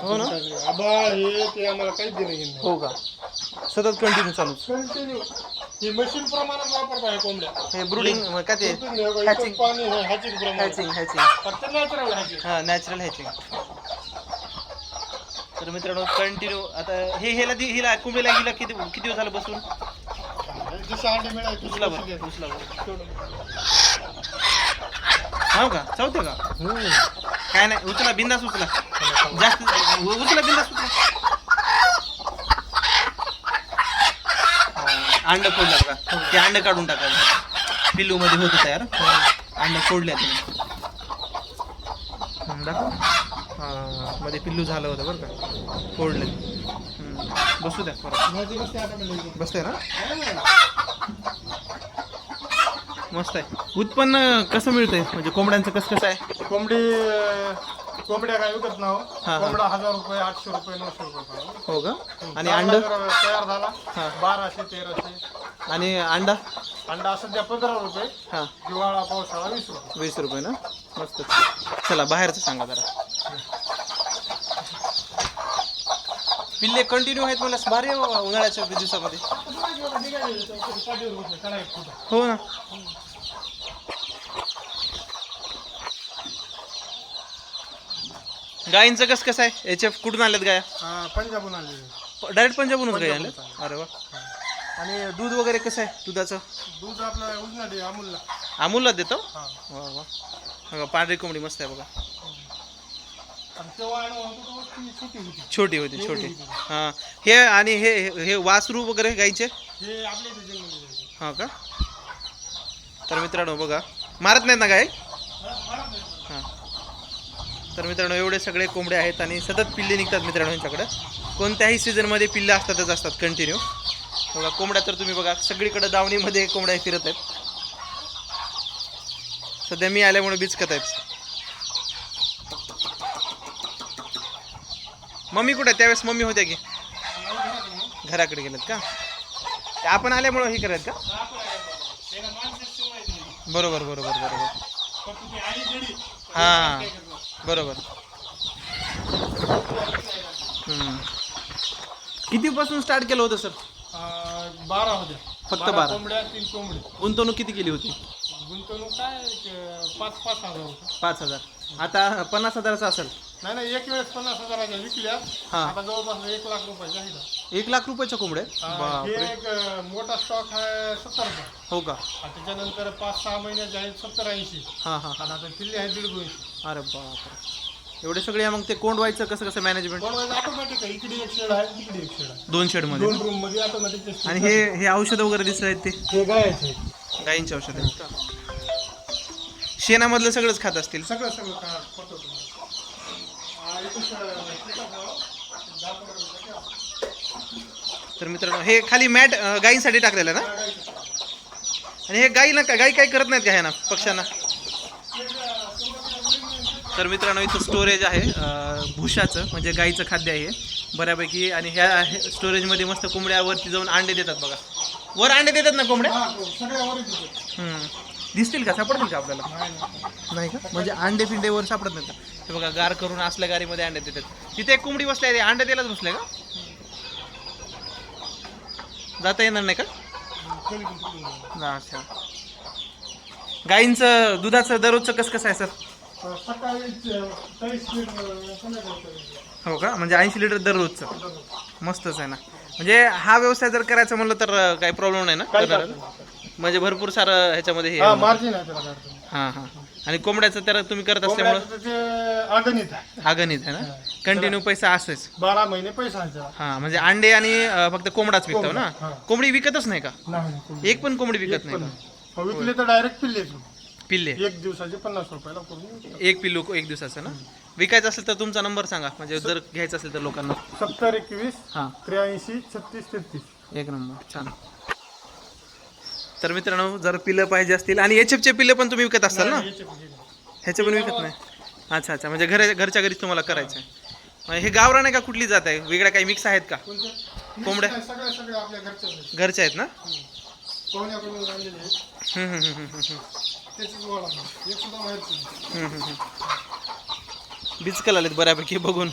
हो ना? आबाळ हे ते आम्हाला काहीच देणं घेणं नाही. हो का? सतत कंटिन्यू चालूच. कंटिन्यू हे मशीन प्रमाणात वापरता या कोंबड्या? हे ब्रुडिंग काय ते? हे बघा, हॅचिंग पाणी हे हॅचिंग प्रमाण. हॅचिंग हॅचिंग फक्त नॅचरल हॅचिंग हा नॅचरल हॅचिंग तर मित्रांनो कंटिन्यू आता हे हेला दि- हिला कुंबडीला गेला किती किती दिवस झालं बसून? जसं अंडे मिळायचे उचला बरं उचला बरं हो का? चालते का? काय नाही उचला बिंदास उचला. जास्त उचला बिंदास उचला. अंड फोडलं का ते अंड काढून टाका पिल्लू मध्ये होत तयार. अंड फोडल्या तुम्ही दाखव. मध्ये पिल्लू झालं होतं बरं का. फोडलं. बसू द्या परत. बसते बसतंय ना? मस्त आहे. उत्पन्न कसं मिळतंय? म्हणजे कोंबड्यांचं कसं कसं आहे? कोंबडी कोंबड्या काय विकत नाव हा. कोंबडा हजार रुपये आठशे रुपये नऊशे रुपये पाव. हो का? आणि चांगला अंड? जर तयार झाला. हा. बाराशे तेराशे. आणि अंडा? अंडा सध्या पंधरा रुपये. हां. हिवाळा पावसाळा वीस रुपये. वीस रुपये ना? मस्त. चला बाहेरचं सांगा जरा. पिल्ले कंटिन्यू आहेत मला बाबा उन्हाळ्याच्या दिवसामध्ये. हो ना. गायींचं कसं कसं आहे? याच्या कुठून आल्यात गाया? हा, पंजाबहून आलेले. डायरेक्ट पंजाबहूनच गाय आल्यात? अरे वा. आणि दूध वगैरे कसं आहे दुधाचं? दूध आपलं उजनाडी अमूलला. अमूलला देतो? हा. वा वा. बघा पांढरी कोंबडी मस्त आहे बघा आणि तेव्हा आणून होतो तो ती छोटी होती छोटी. हां. हे आणि हे हे- हे वासरू वगैरे गायचे हां का? तर मित्रांनो बघा. मारत नाहीत ना गाय? हां. तर मित्रांनो एवढे सगळे कोंबडे आहेत आणि सतत पिल्ले निघतात मित्रांनो यांच्याकडे. कोणत्याही सीझनमध्ये पिल्ले असतातच असतात कंटिन्यू बघा कोंबड्या तर तुम्ही बघा सगळीकडे दावणीमध्ये कोंबड्या फिरत आहेत. सध्या मी आल्यामुळे बिचकत आहेत. मम्मी कुठे? त्यावेळेस मम्मी होत्या की? घराकडे गेलेत का? ते आपण आल्यामुळं हे करायत का. बरोबर बरोबर बरोबर. हां बरोबर. कितीपासून स्टार्ट केलं होतं सर बारा होत्या. फक्त बारा. कोंबड्या तीन कोंबडी. गुंतवणूक किती केली होती? गुंतवणूक काय पाच पाच हजार होतं. पाच हजार. आता पन्नास हजाराचा असेल. नाही नाही एक वेळेस पन्नास हजाराच्या विकल्या हां. आता जवळपास एक लाख रुपयाच्या आहेत एक लाख रुपयाच्या कोंबड्या? हे बापरे. एक अं, मोठा स्टॉक आहे सत्तर रुपये. हो का? आणि त्याच्यानंतर पाच सहा महिन्याचे आहेत सत्तर ऐंशी. हां हां. आणि आता पिल्ले आहेत दीड दोनशे. अरे बापरे. एवढे सगळे आहे मग ते कोंड व्हायचं कसं कसं मॅनेजमेंट पण ऑटोमॅटिक आहे. इकडे एक शेड आहे इकडे एक शेड आहे. दोन शेडमध्ये दोन रूममध्ये ऑटोमॅटिक आणि हे हे औषधं वगैरे दिसत आहेत ते? हे गायचे. गायींचे औषध. शेणामधलं सगळंच खात असतील? सगळं सगळं का तुम्हाला. तर मित्रांनो हे खाली मॅट गायींसाठी टाकलेलं आहे ना. आणि हे गायीला का गाई काही करत नाहीत का ह्याना पक्ष्यांना? तर मित्रांनो इथं स्टोरेज आहे भुशाचं म्हणजे गाईचं खाद्य आहे. बऱ्यापैकी आणि ह्या स्टोरेजमध्ये मस्त कोंबड्या वरती जाऊन अंडे देतात बघा. वर अंडे देतात ना कोंबड्या? दिसतील का? सापडतील का आपल्याला? नाही, नाही. नाही का? म्हणजे अंडे फिंडे वर सापडत नाहीत का? हे बघा गार करून असल्या गाडीमध्ये अंडे देतात. तिथे एक कोंबडी बसली आहे अंडे द्यायलाच बसले का? जाता येणार नाही का? नाही. हा, अच्छा. गाईंचं दुधाचं दररोजचं कसं कसं आहे सर? हो का? म्हणजे ऐंशी लिटर दररोजचं. मस्तच आहे ना. म्हणजे हा व्यवसाय जर करायचा म्हणलं तर काही प्रॉब्लेम नाही ना? नाही. म्हणजे भरपूर सारं ह्याच्यामध्ये हे हा. मार्जिन आहे त्याला. हा हा. आणि कोंबड्याचं तर तुम्ही करत असल्यामुळं? कोंबड्याचं ते अगणित आहे. आगणित आहे ना? कंटिन्यू पैसा असेच. बारा महिने पैसा आहे त्याला. हा म्हणजे अंडे आणि अं, फक्त कोंबडाच विकतो ना? कोंबडा, हा. कोंबडी विकतच नाही का? नाही, नाही, कोंबडी. एक पण कोंबडी विकत नाही का. हो, विकले तर डायरेक्ट पिल्ले पिल्ले. एक दिवसाचे पन्नास रुपयाला करून. एक पिल्लू एक दिवसाचं ना? विकायचं असेल तर तुमचा नंबर सांगा. म्हणजे जर घ्यायचं असेल तर लोकांना. सत्तर एकवीस हां. त्र्याऐंशी छत्तीस तेहतीस. एक नंबर. छान. तर मित्रांनो जर पिल्लं पाहिजे असतील आणि एच चे पिल्लं पण तुम्ही विकत असाल ना? नाही. ह्याचे पण विकत नाही? अच्छा अच्छा म्हणजे घर घरच्या घरीच तुम्हाला करायचं आहे हे गावरान आहे का? कुठली जात आहे? वेगळ्या काही मिक्स आहेत का? कोंबड्या? नाही. घरच्या आहेत ना? नाही. बिचकल आलेत बऱ्यापैकी बघून.